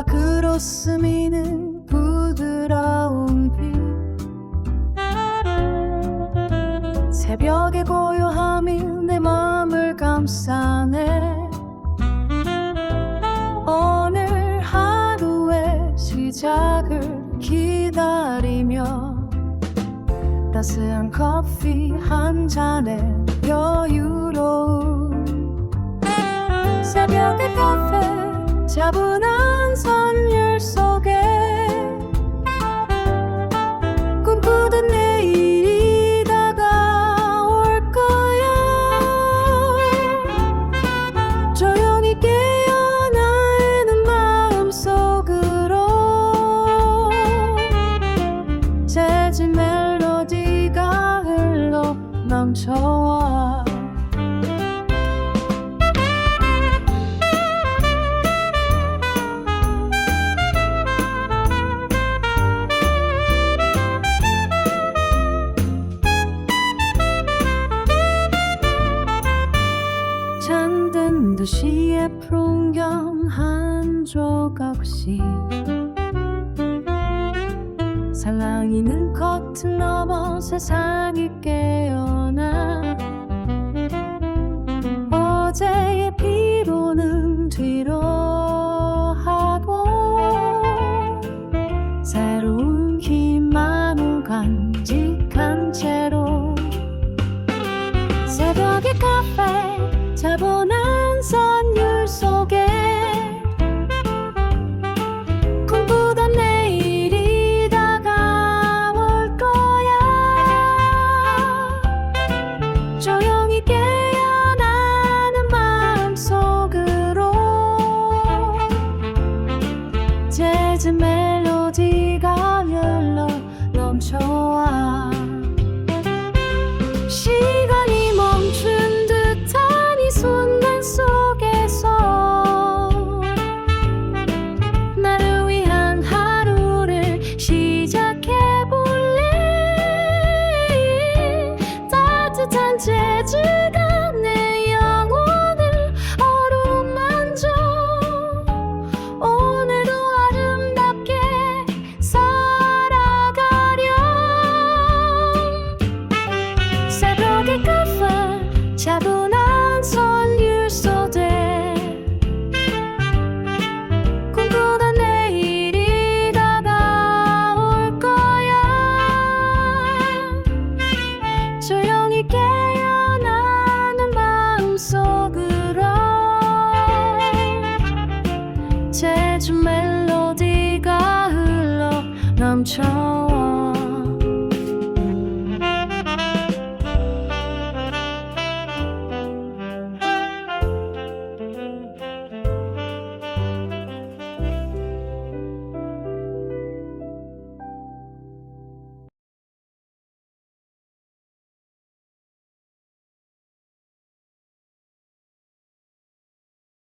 창밖으로 스미는 부드러운 빛. 새벽의 고요함이 내 마음을 감싸네. 오늘 하루의 시작을 기다리며 따스한 커피 한 잔에 여유로운 새벽의 카페 차분한 선율 속에 꿈꾸던 내일이 다가올 거야. 조용히 깨어 나는 마음 속으로 재진 멜로디가 흘러 넘쳐와 도시의 풍경 한 조각씩 살랑이는 커튼 넘어 세상이 깨어 넘 멜로디가 흘러 넘쳐